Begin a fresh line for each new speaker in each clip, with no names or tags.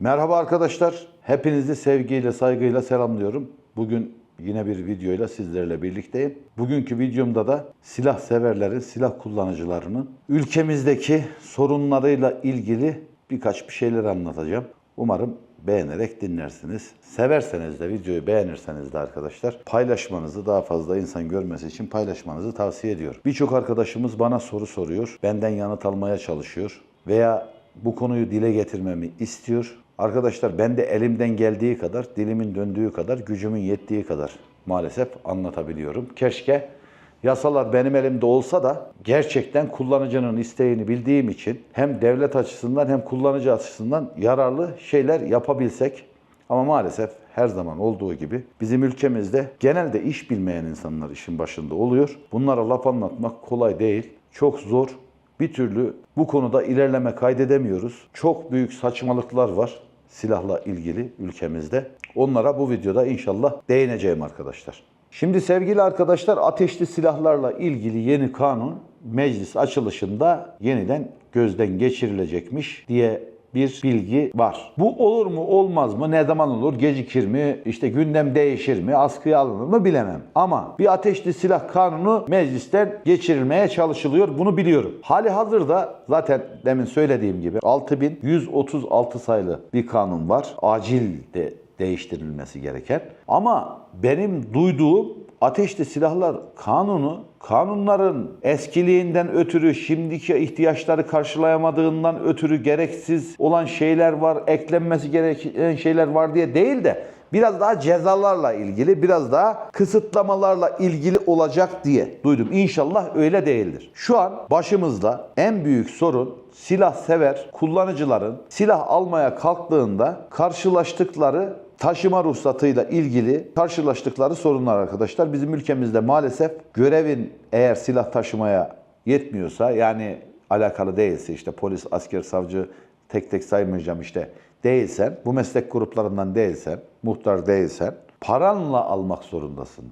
Merhaba arkadaşlar. Hepinizi sevgiyle, saygıyla selamlıyorum. Bugün yine bir videoyla sizlerle birlikteyim. Bugünkü videomda da silah severlerin, silah kullanıcılarının ülkemizdeki sorunlarıyla ilgili birkaç bir şeyler anlatacağım. Umarım beğenerek dinlersiniz. Severseniz de videoyu beğenirseniz de arkadaşlar paylaşmanızı daha fazla insan görmesi için paylaşmanızı tavsiye ediyorum. Birçok arkadaşımız bana soru soruyor. Benden yanıt almaya çalışıyor veya bu konuyu dile getirmemi istiyor. Arkadaşlar ben de elimden geldiği kadar, dilimin döndüğü kadar, gücümün yettiği kadar maalesef anlatabiliyorum. Keşke yasalar benim elimde olsa da gerçekten kullanıcının isteğini bildiğim için hem devlet açısından hem kullanıcı açısından yararlı şeyler yapabilsek. Ama maalesef her zaman olduğu gibi bizim ülkemizde genelde iş bilmeyen insanlar işin başında oluyor. Bunlara laf anlatmak kolay değil. Çok zor. Bir türlü bu konuda ilerleme kaydedemiyoruz. Çok büyük saçmalıklar var silahla ilgili ülkemizde. Onlara bu videoda inşallah değineceğim arkadaşlar. Şimdi sevgili arkadaşlar ateşli silahlarla ilgili yeni kanun meclis açılışında yeniden gözden geçirilecekmiş diye bir bilgi var. Bu olur mu olmaz mı ne zaman olur gecikir mi işte gündem değişir mi askıya alınır mı bilemem. Ama bir ateşli silah kanunu meclisten geçirilmeye çalışılıyor bunu biliyorum. Hali hazırda zaten demin söylediğim gibi 6136 sayılı bir kanun var. Acil de değiştirilmesi gereken. Ama benim duyduğum ateşli silahlar kanunu kanunların eskiliğinden ötürü şimdiki ihtiyaçları karşılayamadığından ötürü gereksiz olan şeyler var, eklenmesi gereken şeyler var diye değil de biraz daha cezalarla ilgili, biraz daha kısıtlamalarla ilgili olacak diye duydum. İnşallah öyle değildir. Şu an başımızda en büyük sorun silah sever kullanıcıların silah almaya kalktığında karşılaştıkları taşıma ruhsatıyla ilgili karşılaştıkları sorunlar arkadaşlar. Bizim ülkemizde maalesef görevin eğer silah taşımaya yetmiyorsa yani alakalı değilse işte polis, asker, savcı tek tek saymayacağım işte değilsen, bu meslek gruplarından değilsen, muhtar değilsen paranla almak zorundasın.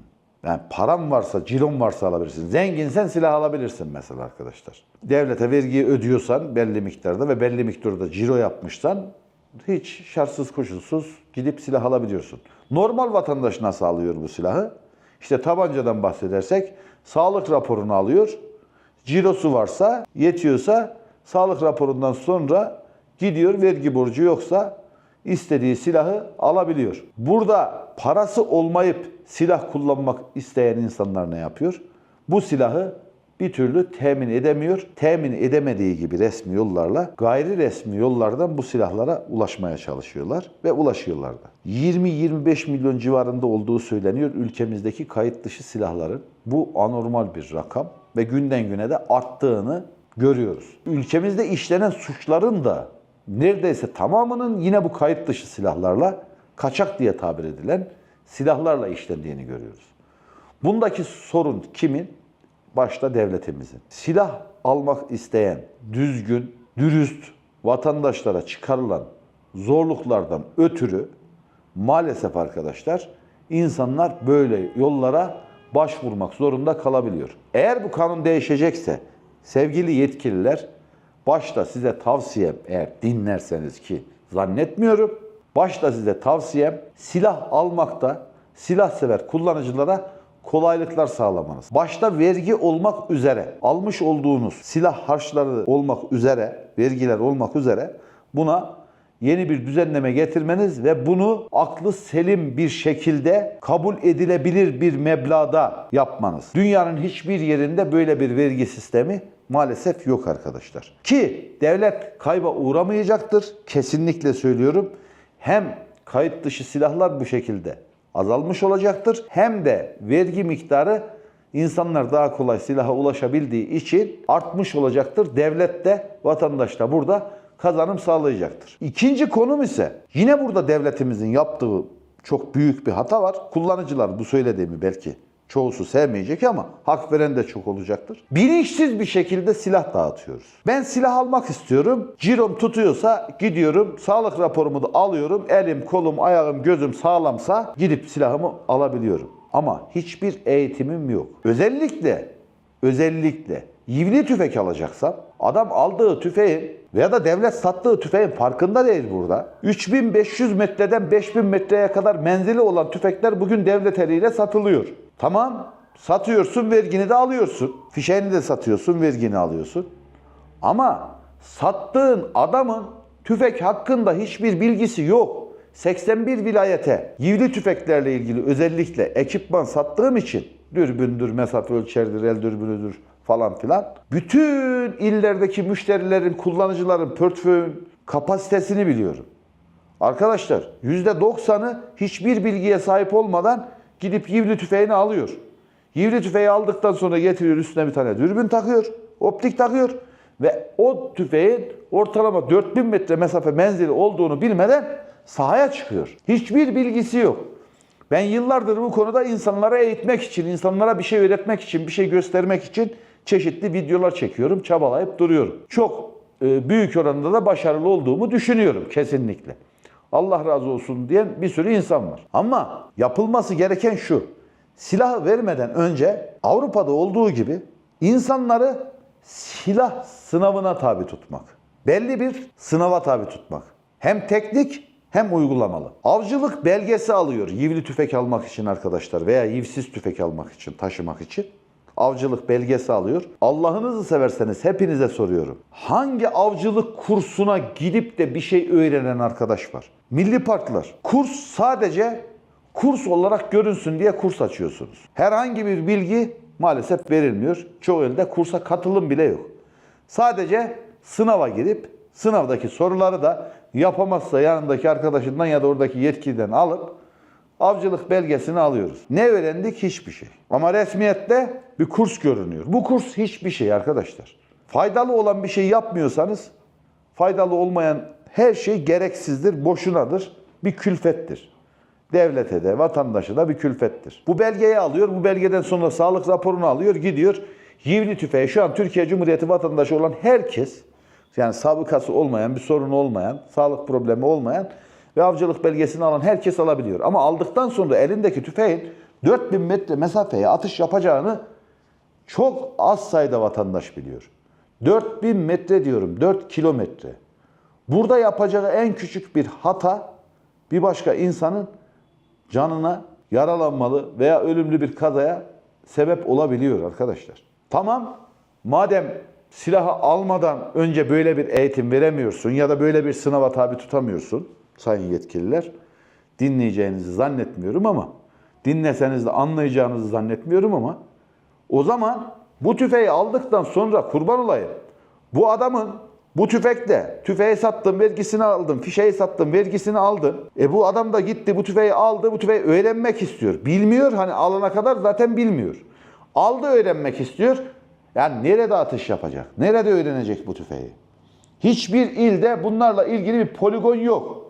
Yani param varsa, cilon varsa alabilirsin. Zenginsen silah alabilirsin mesela arkadaşlar. Devlete vergiyi ödüyorsan belli miktarda ve belli miktarda ciro yapmışsan hiç şartsız koşulsuz gidip silah alabiliyorsun. Normal vatandaş nasıl alıyor bu silahı? İşte tabancadan bahsedersek sağlık raporunu alıyor. Cirosu varsa, yetiyorsa sağlık raporundan sonra gidiyor vergi borcu yoksa istediği silahı alabiliyor. Burada parası olmayıp silah kullanmak isteyen insanlar ne yapıyor? Bu silahı bir türlü temin edemiyor. Temin edemediği gibi resmi yollarla gayri resmi yollardan bu silahlara ulaşmaya çalışıyorlar ve ulaşıyorlar da. 20-25 milyon civarında olduğu söyleniyor ülkemizdeki kayıt dışı silahların. Bu anormal bir rakam ve günden güne de arttığını görüyoruz. Ülkemizde işlenen suçların da neredeyse tamamının yine bu kayıt dışı silahlarla kaçak diye tabir edilen silahlarla işlendiğini görüyoruz. Bundaki sorun kimin? Başta devletimizin. Silah almak isteyen, düzgün, dürüst vatandaşlara çıkarılan zorluklardan ötürü maalesef arkadaşlar insanlar böyle yollara başvurmak zorunda kalabiliyor. Eğer bu kanun değişecekse sevgili yetkililer başta size tavsiyem eğer dinlerseniz ki zannetmiyorum. Başta size tavsiyem silah almakta silah sever kullanıcılara kolaylıklar sağlamanız. Başta vergi olmak üzere almış olduğunuz silah harçları olmak üzere, vergiler olmak üzere buna yeni bir düzenleme getirmeniz ve bunu aklı selim bir şekilde kabul edilebilir bir meblağda yapmanız. Dünyanın hiçbir yerinde böyle bir vergi sistemi maalesef yok arkadaşlar. Ki devlet kayba uğramayacaktır. Kesinlikle söylüyorum. Hem kayıt dışı silahlar bu şekilde azalmış olacaktır. Hem de vergi miktarı insanlar daha kolay silaha ulaşabildiği için artmış olacaktır. Devlet de vatandaş da burada kazanım sağlayacaktır. İkinci konum ise yine burada devletimizin yaptığı çok büyük bir hata var. Kullanıcılar bu söylediğimi belki çoğusu sevmeyecek ama hak veren de çok olacaktır. Bilinçsiz bir şekilde silah dağıtıyoruz. Ben silah almak istiyorum. Cirom tutuyorsa gidiyorum. Sağlık raporumu da alıyorum. Elim, kolum, ayağım, gözüm sağlamsa gidip silahımı alabiliyorum. Ama hiçbir eğitimim yok. Özellikle özellikle yivli tüfek alacaksam adam aldığı tüfeğin Veya da devlet sattığı tüfeğin farkında değil burada. 3500 metreden 5000 metreye kadar menzili olan tüfekler bugün devlet eliyle satılıyor. Tamam satıyorsun vergini de alıyorsun. Fişeğini de satıyorsun vergini alıyorsun. Ama sattığın adamın tüfek hakkında hiçbir bilgisi yok. 81 vilayete yivli tüfeklerle ilgili özellikle ekipman sattığım için dürbündür, mesafe ölçerdir, el dürbünüdür falan filan. Bütün illerdeki müşterilerin, kullanıcıların portföyün kapasitesini biliyorum. Arkadaşlar %90'ı hiçbir bilgiye sahip olmadan gidip yivli tüfeğini alıyor. Yivli tüfeği aldıktan sonra getiriyor üstüne bir tane dürbün takıyor, optik takıyor ve o tüfeğin ortalama 4000 metre mesafe menzili olduğunu bilmeden sahaya çıkıyor. Hiçbir bilgisi yok. Ben yıllardır bu konuda insanlara eğitmek için, insanlara bir şey öğretmek için, bir şey göstermek için çeşitli videolar çekiyorum, çabalayıp duruyorum. Çok e, büyük oranda da başarılı olduğumu düşünüyorum kesinlikle. Allah razı olsun diyen bir sürü insan var. Ama yapılması gereken şu. Silah vermeden önce Avrupa'da olduğu gibi insanları silah sınavına tabi tutmak. Belli bir sınava tabi tutmak. Hem teknik hem uygulamalı. Avcılık belgesi alıyor yivli tüfek almak için arkadaşlar veya yivsiz tüfek almak için, taşımak için. Avcılık belgesi alıyor. Allah'ınızı severseniz hepinize soruyorum. Hangi avcılık kursuna gidip de bir şey öğrenen arkadaş var? Milli parklar. Kurs sadece kurs olarak görünsün diye kurs açıyorsunuz. Herhangi bir bilgi maalesef verilmiyor. Çoğu elde kursa katılım bile yok. Sadece sınava girip sınavdaki soruları da yapamazsa yanındaki arkadaşından ya da oradaki yetkiliden alıp avcılık belgesini alıyoruz. Ne öğrendik? Hiçbir şey. Ama resmiyette bir kurs görünüyor. Bu kurs hiçbir şey arkadaşlar. Faydalı olan bir şey yapmıyorsanız faydalı olmayan her şey gereksizdir, boşunadır, bir külfettir. Devlete de, vatandaşa da bir külfettir. Bu belgeyi alıyor, bu belgeden sonra sağlık raporunu alıyor, gidiyor. Yivli tüfeği şu an Türkiye Cumhuriyeti vatandaşı olan herkes, yani sabıkası olmayan, bir sorunu olmayan, sağlık problemi olmayan ve avcılık belgesini alan herkes alabiliyor. Ama aldıktan sonra elindeki tüfeğin 4000 metre mesafeye atış yapacağını çok az sayıda vatandaş biliyor. 4000 metre diyorum, 4 kilometre. Burada yapacağı en küçük bir hata bir başka insanın canına yaralanmalı veya ölümlü bir kazaya sebep olabiliyor arkadaşlar. Tamam, madem silahı almadan önce böyle bir eğitim veremiyorsun ya da böyle bir sınava tabi tutamıyorsun sayın yetkililer, dinleyeceğinizi zannetmiyorum ama dinleseniz de anlayacağınızı zannetmiyorum ama o zaman bu tüfeği aldıktan sonra kurban olayım. Bu adamın bu tüfekte tüfeği sattım, vergisini aldım, fişeyi sattım, vergisini aldın. E bu adam da gitti bu tüfeği aldı, bu tüfeği öğrenmek istiyor. Bilmiyor hani alana kadar zaten bilmiyor. Aldı öğrenmek istiyor. Yani nerede atış yapacak? Nerede öğrenecek bu tüfeği? Hiçbir ilde bunlarla ilgili bir poligon yok.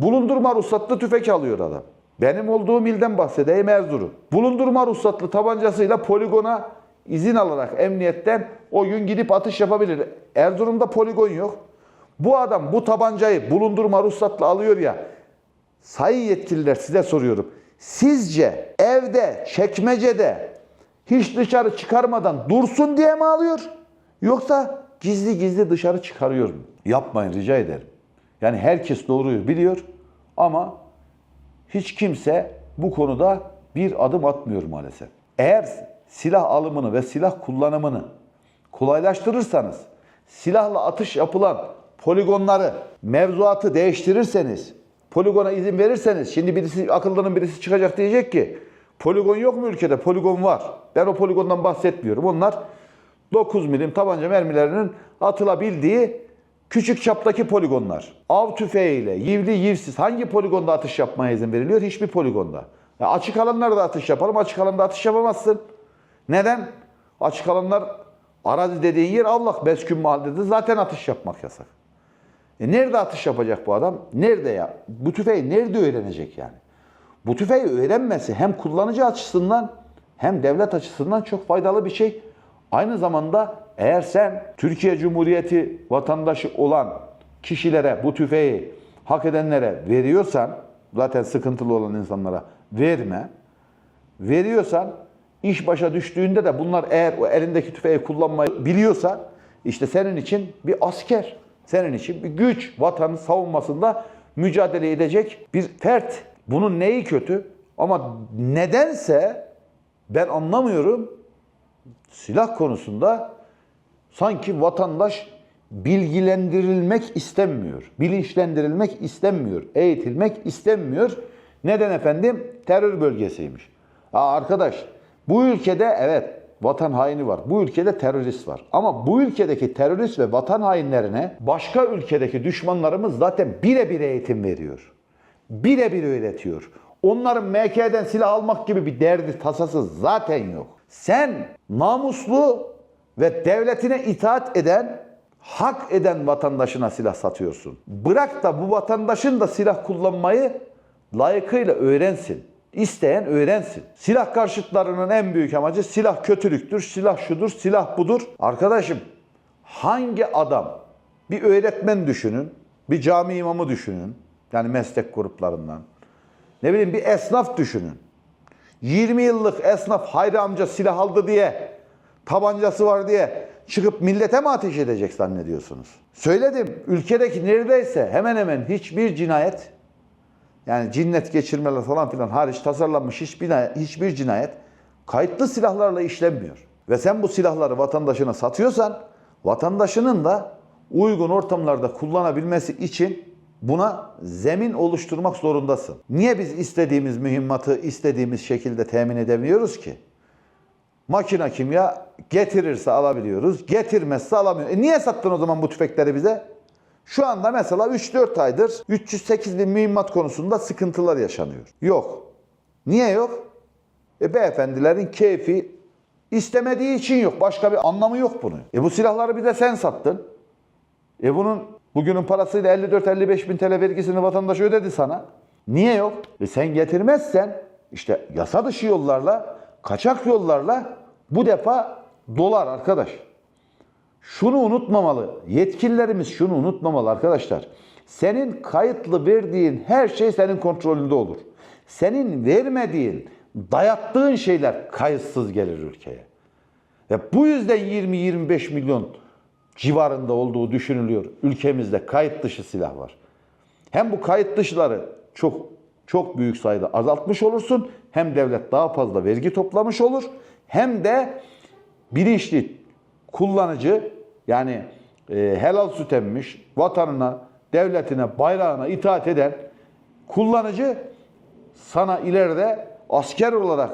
Bulundurma ruhsatlı tüfek alıyor adam. Benim olduğum ilden bahsedeyim Erzurum. Bulundurma ruhsatlı tabancasıyla poligona izin alarak emniyetten o gün gidip atış yapabilir. Erzurum'da poligon yok. Bu adam bu tabancayı bulundurma ruhsatlı alıyor ya. Sayın yetkililer size soruyorum. Sizce evde, çekmecede hiç dışarı çıkarmadan dursun diye mi alıyor? Yoksa gizli gizli dışarı çıkarıyor mu? Yapmayın rica ederim. Yani herkes doğruyu biliyor ama hiç kimse bu konuda bir adım atmıyor maalesef. Eğer silah alımını ve silah kullanımını kolaylaştırırsanız, silahla atış yapılan poligonları, mevzuatı değiştirirseniz, poligona izin verirseniz, şimdi birisi akıllının birisi çıkacak diyecek ki, poligon yok mu ülkede? Poligon var. Ben o poligondan bahsetmiyorum. Onlar 9 milim tabanca mermilerinin atılabildiği küçük çaptaki poligonlar. Av tüfeğiyle, yivli yivsiz hangi poligonda atış yapmaya izin veriliyor? Hiçbir poligonda. Ya açık alanlarda atış yapalım, açık alanda atış yapamazsın. Neden? Açık alanlar arazi dediğin yer Avlak, Beskün mahallede zaten atış yapmak yasak. E nerede atış yapacak bu adam? Nerede ya? Bu tüfeği nerede öğrenecek yani? Bu tüfeği öğrenmesi hem kullanıcı açısından hem devlet açısından çok faydalı bir şey. Aynı zamanda eğer sen Türkiye Cumhuriyeti vatandaşı olan kişilere bu tüfeği hak edenlere veriyorsan zaten sıkıntılı olan insanlara verme. Veriyorsan iş başa düştüğünde de bunlar eğer o elindeki tüfeği kullanmayı biliyorsa işte senin için bir asker. Senin için bir güç, vatanın savunmasında mücadele edecek bir fert. Bunun neyi kötü? Ama nedense ben anlamıyorum silah konusunda sanki vatandaş bilgilendirilmek istenmiyor. Bilinçlendirilmek istenmiyor. Eğitilmek istenmiyor. Neden efendim? Terör bölgesiymiş. Aa arkadaş bu ülkede evet vatan haini var. Bu ülkede terörist var. Ama bu ülkedeki terörist ve vatan hainlerine başka ülkedeki düşmanlarımız zaten birebir eğitim veriyor. Birebir öğretiyor. Onların MK'den silah almak gibi bir derdi tasası zaten yok. Sen namuslu ve devletine itaat eden, hak eden vatandaşına silah satıyorsun. Bırak da bu vatandaşın da silah kullanmayı layıkıyla öğrensin. İsteyen öğrensin. Silah karşıtlarının en büyük amacı silah kötülüktür, silah şudur, silah budur. Arkadaşım hangi adam bir öğretmen düşünün, bir cami imamı düşünün. Yani meslek gruplarından. Ne bileyim bir esnaf düşünün. 20 yıllık esnaf Hayri amca silah aldı diye, tabancası var diye çıkıp millete mi ateş edecek zannediyorsunuz? Söyledim, ülkedeki neredeyse hemen hemen hiçbir cinayet, yani cinnet geçirmeler falan filan hariç tasarlanmış hiçbir, hiçbir cinayet kayıtlı silahlarla işlenmiyor. Ve sen bu silahları vatandaşına satıyorsan, vatandaşının da uygun ortamlarda kullanabilmesi için Buna zemin oluşturmak zorundasın. Niye biz istediğimiz mühimmatı istediğimiz şekilde temin edemiyoruz ki? Makine kimya getirirse alabiliyoruz, getirmezse alamıyoruz. E niye sattın o zaman bu tüfekleri bize? Şu anda mesela 3-4 aydır 308 bin mühimmat konusunda sıkıntılar yaşanıyor. Yok. Niye yok? E beyefendilerin keyfi istemediği için yok. Başka bir anlamı yok bunun. E bu silahları bize sen sattın. E bunun bugünün parasıyla 54-55 bin TL vergisini vatandaş ödedi sana. Niye yok? E sen getirmezsen işte yasa dışı yollarla, kaçak yollarla bu defa dolar arkadaş. Şunu unutmamalı. Yetkililerimiz şunu unutmamalı arkadaşlar. Senin kayıtlı verdiğin her şey senin kontrolünde olur. Senin vermediğin, dayattığın şeyler kayıtsız gelir ülkeye. Ve bu yüzden 20-25 milyon civarında olduğu düşünülüyor. Ülkemizde kayıt dışı silah var. Hem bu kayıt dışıları çok çok büyük sayıda azaltmış olursun. Hem devlet daha fazla vergi toplamış olur. Hem de bilinçli kullanıcı yani e, helal süt emmiş, vatanına, devletine, bayrağına itaat eden kullanıcı sana ileride asker olarak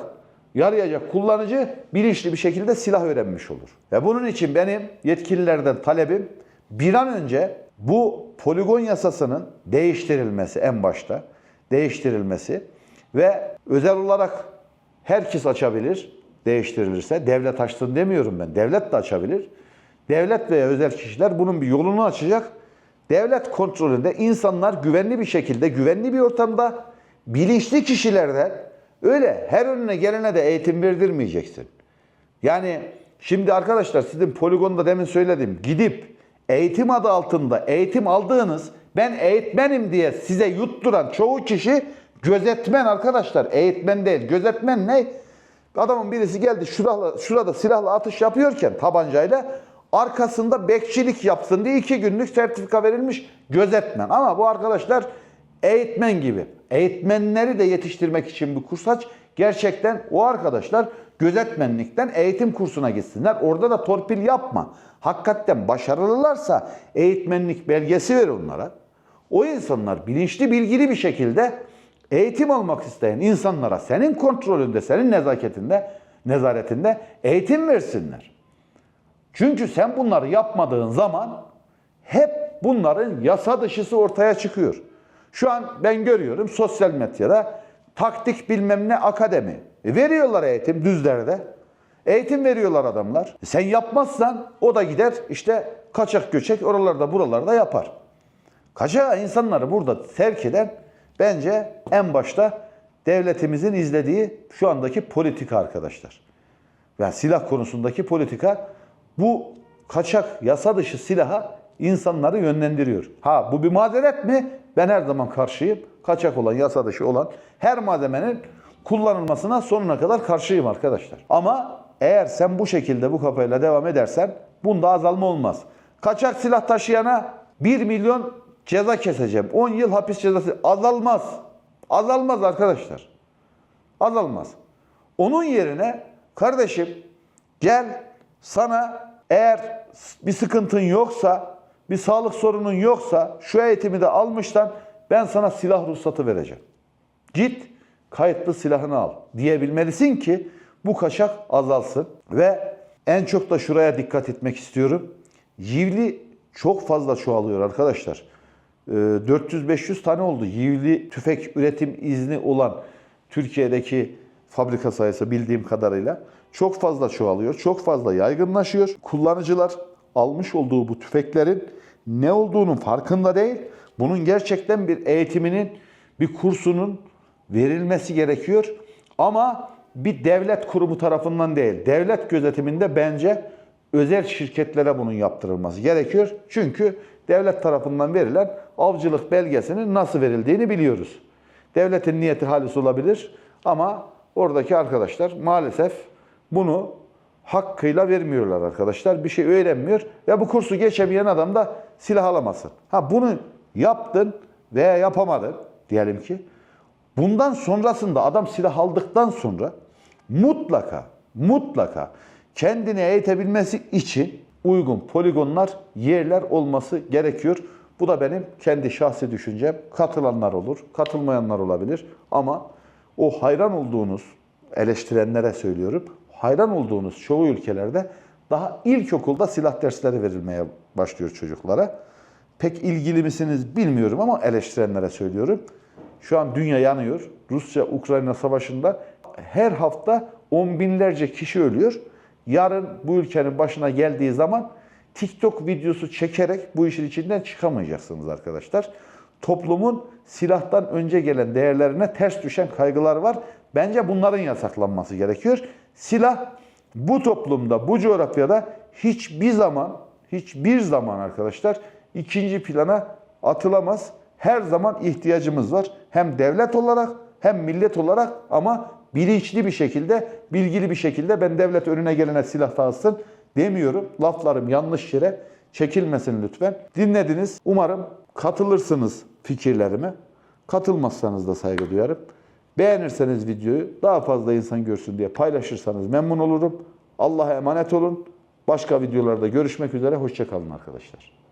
yarayacak kullanıcı bilinçli bir şekilde silah öğrenmiş olur. Ve bunun için benim yetkililerden talebim bir an önce bu poligon yasasının değiştirilmesi en başta değiştirilmesi ve özel olarak herkes açabilir değiştirilirse. Devlet açsın demiyorum ben. Devlet de açabilir. Devlet veya özel kişiler bunun bir yolunu açacak. Devlet kontrolünde insanlar güvenli bir şekilde, güvenli bir ortamda bilinçli kişilerden öyle her önüne gelene de eğitim verdirmeyeceksin. Yani şimdi arkadaşlar sizin poligonda demin söyledim. Gidip eğitim adı altında eğitim aldığınız ben eğitmenim diye size yutturan çoğu kişi gözetmen arkadaşlar. Eğitmen değil. Gözetmen ne? Adamın birisi geldi şurada, şurada silahla atış yapıyorken tabancayla arkasında bekçilik yapsın diye iki günlük sertifika verilmiş gözetmen. Ama bu arkadaşlar eğitmen gibi. Eğitmenleri de yetiştirmek için bir kurs aç. Gerçekten o arkadaşlar gözetmenlikten eğitim kursuna gitsinler. Orada da torpil yapma. Hakikaten başarılılarsa eğitmenlik belgesi ver onlara. O insanlar bilinçli, bilgili bir şekilde eğitim almak isteyen insanlara senin kontrolünde, senin nezaketinde, nezaretinde eğitim versinler. Çünkü sen bunları yapmadığın zaman hep bunların yasa dışısı ortaya çıkıyor. Şu an ben görüyorum sosyal medyada taktik bilmem ne akademi. E veriyorlar eğitim düzlerde. Eğitim veriyorlar adamlar. E sen yapmazsan o da gider işte kaçak göçek oralarda buralarda yapar. Kaçak insanları burada sevk eden bence en başta devletimizin izlediği şu andaki politika arkadaşlar. Yani silah konusundaki politika bu kaçak yasa dışı silaha insanları yönlendiriyor. Ha bu bir mazeret mi? Ben her zaman karşıyım. Kaçak olan, yasa dışı olan her malzemenin kullanılmasına sonuna kadar karşıyım arkadaşlar. Ama eğer sen bu şekilde bu kafayla devam edersen bunda azalma olmaz. Kaçak silah taşıyana 1 milyon ceza keseceğim. 10 yıl hapis cezası azalmaz. Azalmaz arkadaşlar. Azalmaz. Onun yerine kardeşim gel sana eğer bir sıkıntın yoksa, bir sağlık sorunun yoksa şu eğitimi de almıştan ben sana silah ruhsatı vereceğim. Git kayıtlı silahını al diyebilmelisin ki bu kaçak azalsın. Ve en çok da şuraya dikkat etmek istiyorum. Yivli çok fazla çoğalıyor arkadaşlar. Ee, 400-500 tane oldu. Yivli tüfek üretim izni olan Türkiye'deki fabrika sayısı bildiğim kadarıyla çok fazla çoğalıyor. Çok fazla yaygınlaşıyor. Kullanıcılar almış olduğu bu tüfeklerin ne olduğunun farkında değil. Bunun gerçekten bir eğitiminin, bir kursunun verilmesi gerekiyor. Ama bir devlet kurumu tarafından değil, devlet gözetiminde bence özel şirketlere bunun yaptırılması gerekiyor. Çünkü devlet tarafından verilen avcılık belgesinin nasıl verildiğini biliyoruz. Devletin niyeti halis olabilir ama oradaki arkadaşlar maalesef bunu hakkıyla vermiyorlar arkadaşlar. Bir şey öğrenmiyor ve bu kursu geçemeyen adam da silah alamasın. Ha bunu yaptın veya yapamadın diyelim ki. Bundan sonrasında adam silah aldıktan sonra mutlaka mutlaka kendini eğitebilmesi için uygun poligonlar, yerler olması gerekiyor. Bu da benim kendi şahsi düşüncem. Katılanlar olur, katılmayanlar olabilir ama o hayran olduğunuz eleştirenlere söylüyorum. Hayran olduğunuz çoğu ülkelerde daha ilkokulda silah dersleri verilmeye başlıyor çocuklara. Pek ilgili misiniz bilmiyorum ama eleştirenlere söylüyorum. Şu an dünya yanıyor. Rusya-Ukrayna savaşında her hafta on binlerce kişi ölüyor. Yarın bu ülkenin başına geldiği zaman TikTok videosu çekerek bu işin içinden çıkamayacaksınız arkadaşlar. Toplumun silahtan önce gelen değerlerine ters düşen kaygılar var. Bence bunların yasaklanması gerekiyor. Silah bu toplumda, bu coğrafyada hiçbir zaman, hiçbir zaman arkadaşlar ikinci plana atılamaz. Her zaman ihtiyacımız var. Hem devlet olarak hem millet olarak ama bilinçli bir şekilde, bilgili bir şekilde ben devlet önüne gelene silah dağıtsın demiyorum. Laflarım yanlış yere çekilmesin lütfen. Dinlediniz. Umarım katılırsınız fikirlerime. Katılmazsanız da saygı duyarım. Beğenirseniz videoyu daha fazla insan görsün diye paylaşırsanız memnun olurum. Allah'a emanet olun. Başka videolarda görüşmek üzere. Hoşçakalın arkadaşlar.